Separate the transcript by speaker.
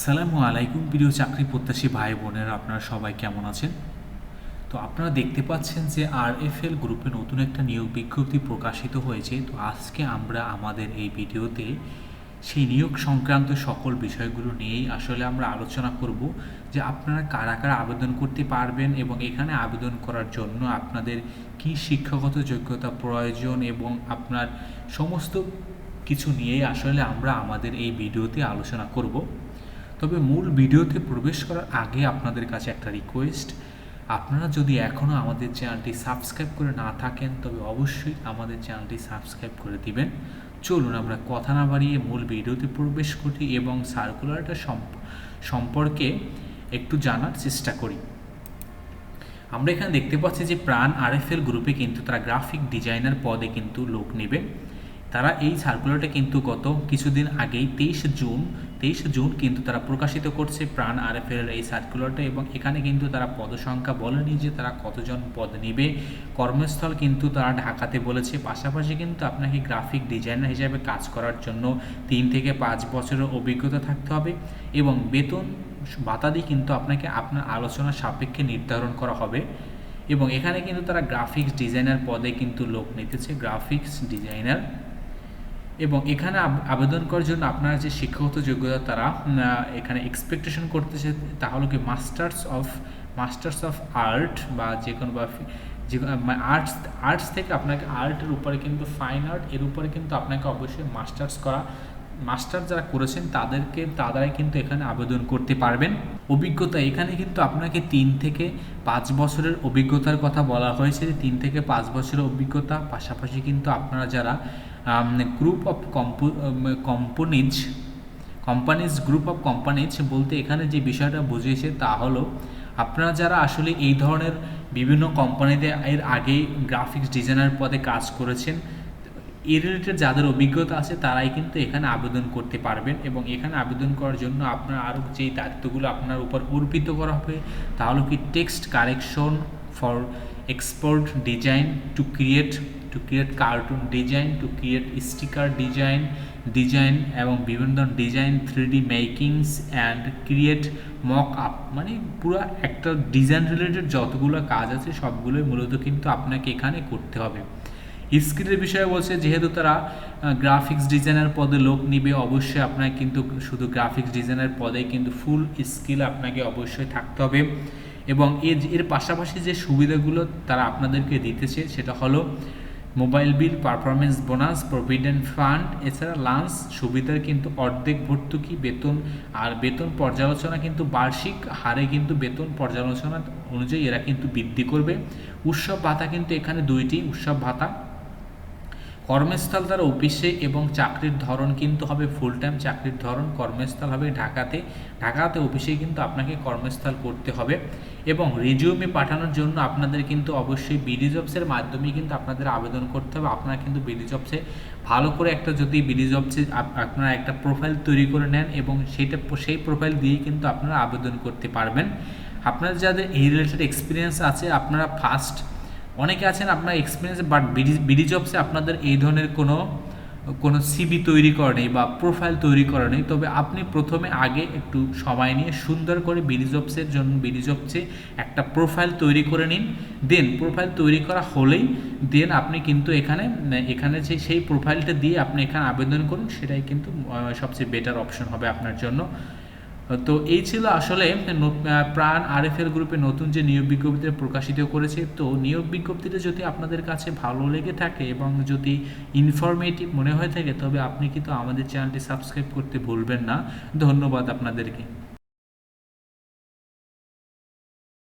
Speaker 1: সালামু আলাইকুম, প্রিয় চাকরি প্রত্যাশী ভাই বোনেরা, আপনারা সবাই কেমন আছেন? তো আপনারা দেখতে পাচ্ছেন যে আর এফ এল গ্রুপে নতুন একটা নিয়োগ বিজ্ঞপ্তি প্রকাশিত হয়েছে। তো আজকে আমরা আমাদের এই ভিডিওতে সেই নিয়োগ সংক্রান্ত সকল বিষয়গুলো নিয়েই আসলে আমরা আলোচনা করব যে আপনারা কারা কারা আবেদন করতে পারবেন এবং এখানে আবেদন করার জন্য আপনাদের কি শিক্ষাগত যোগ্যতা প্রয়োজন এবং আপনার সমস্ত কিছু নিয়েই আসলে আমরা আমাদের এই ভিডিওতে আলোচনা করব। তবে মূল ভিডিওতে প্রবেশ করার আগে আপনাদের কাছে একটা রিকোয়েস্ট আপনারা যদি এখনও আমাদের চ্যানেলটি সাবস্ক্রাইব করে না থাকেন, তবে অবশ্যই আমাদের চ্যানেলটি সাবস্ক্রাইব করে দিবেন। চলুন আমরা কথা না বাড়িয়ে মূল ভিডিওতে প্রবেশ করি এবং সার্কুলারটা সম্প- সম্পর্কে একটু জানার চেষ্টা করি। আমরা এখানে দেখতে পাচ্ছি যে প্রাণ আরএফএল গ্রুপে কিন্তু তারা গ্রাফিক ডিজাইনার পদে কিন্তু লোক নেবে। তারা এই সার্কুলারটা কিন্তু গত কিছুদিন আগেই তেইশ জুন তেইশ জুন কিন্তু তারা প্রকাশিত করছে প্রাণ আরএফএল এই সার্কুলারটা এবং এখানে কিন্তু তারা পদসংখ্যা বলেনি যে তারা কতজন পদ নেবে। কর্মস্থল কিন্তু তারা ঢাকাতে বলেছে। পাশাপাশি কিন্তু আপনাকে গ্রাফিক ডিজাইনার হিসাবে কাজ করার জন্য তিন থেকে পাঁচ বছরের অভিজ্ঞতা থাকতে হবে এবং বেতন বাতাদি কিন্তু আপনাকে আপনার আলোচনা সাপেক্ষে নির্ধারণ করা হবে এবং এখানে কিন্তু তারা গ্রাফিক্স ডিজাইনার পদে কিন্তু লোক নিতেছে। গ্রাফিক্স ডিজাইনার এবং এখানে আব- আবেদন করার জন্য আপনার যে শিক্ষাগত যোগ্যতা তারা এখানে এক্সপেকটেশন করতেছে তা হলো কি masters of masters of art বা যে কোনো বা যে আর্টস আর্টস থেকে আপনাকে আর্টের উপরে কিন্তু ফাইন আর্ট এর উপরে কিন্তু আপনাকে অবশ্যই মাস্টার্স করা মাস্টার যারা করেছেন তাদেরকে, তারাই কিন্তু এখানে আবেদন করতে পারবেন। অভিজ্ঞতা, এখানে কিন্তু আপনাকে তিন থেকে পাঁচ বছরের অভিজ্ঞতার কথা বলা হয়েছে। তিন থেকে পাঁচ বছরের অভিজ্ঞতা, পাশাপাশি কিন্তু আপনারা যারা group of companies companies group of companies বলতে এখানে যে বিষয়টা বুঝিয়েছে তা হলো, আপনারা যারা আসলে এই ধরনের বিভিন্ন কোম্পানিতে এর আগে গ্রাফিক্স ডিজাইনার পদে কাজ করেছেন এর রিলেটেড যাদের অভিজ্ঞতা আছে তারাই কিন্তু এখানে আবেদন করতে পারবেন এবং এখানে আবেদন করার জন্য আপনার আরও যেই দায়িত্বগুলো আপনার উপর অর্পিত করা হবে, তা হলো কি text correction for export design to create to create cartoon design to create sticker design design এবং বিভিন্ন ধরনের design three D makings and create mock up মানে পুরো একটা ডিজাইন রিলেটেড যতগুলো কাজ আছে সবগুলোই মূলত কিন্তু আপনাকে এখানে করতে হবে। স্কিলের বিষয়ে বলছে, যেহেতু তারা গ্রাফিক্স ডিজাইনার পদে লোক নিবে, অবশ্যই আপনাকে কিন্তু শুধু গ্রাফিক্স ডিজাইনার পদে কিন্তু ফুল স্কিল আপনাকে অবশ্যই থাকতে হবে। এবং এর এর পাশাপাশি যে সুবিধাগুলো তারা আপনাদেরকে দিতেছে, সেটা হলো mobile bill performance bonus provident fund এছাড়া লাঞ্চ সুবিধার কিন্তু অর্ধেক ভর্তুকি, বেতন আর বেতন পর্যালোচনা কিন্তু বার্ষিক, হারে কিন্তু বেতন পর্যালোচনা অনুযায়ী এরা কিন্তু বৃদ্ধি করবে। উৎসব ভাতা কিন্তু এখানে দুইটি, উৎসব ভাতা কর্মস্থল তার অফিসে এবং চাকরির ধরন কিন্তু হবে ফুল টাইম চাকরির ধরন কর্মস্থল হবে ঢাকাতে। ঢাকাতে অফিসে কিন্তু আপনাকে কর্মস্থল করতে হবে এবং রিজিউমে পাঠানোর জন্য আপনাদের কিন্তু অবশ্যই বিডি জবসের মাধ্যমে কিন্তু আপনাদের আবেদন করতে হবে। আপনারা কিন্তু বিডি জবসে ভালো করে একটা যদি বিডি জবসে আপনারা একটা প্রোফাইল তৈরি করে নেন এবং সেইটা সেই প্রোফাইল দিয়েই কিন্তু আপনারা আবেদন করতে পারবেন। আপনাদের যাদের এই রিলেটেড এক্সপিরিয়েন্স আছে, আপনারা ফার্স্ট অনেকে আছেন আপনার এক্সপিরিয়েন্স বাট বিডি জবসে আপনাদের এই ধরনের কোনো কোনো সিবি তৈরি করা নেই বা প্রোফাইল তৈরি করা নেই। তবে আপনি প্রথমে আগে একটু সময় নিয়ে সুন্দর করে বিডি জবসের জন্য বিডি জবসে একটা প্রোফাইল তৈরি করে নিন। দেন প্রোফাইল তৈরি করা হলেই দেন আপনি কিন্তু এখানে এখানে যে সেই প্রোফাইলটা দিয়ে আপনি এখানে আবেদন করুন, সেটাই কিন্তু সবচেয়ে বেটার অপশন হবে আপনার জন্য। তো এই ছিল আসলে প্রাণ আর প্রাণ আরএফএল গ্রুপে নতুন যে নিয়োগ বিজ্ঞপ্তি প্রকাশিত করেছে। তো নিয়োগ বিজ্ঞপ্তিটা যদি আপনাদের কাছে ভালো লেগে থাকে এবং যদি ইনফরমেটিভ মনে হয়ে থাকে, তবে আপনি কিন্তু আমাদের চ্যানেলটি সাবস্ক্রাইব করতে ভুলবেন না। ধন্যবাদ আপনাদেরকে।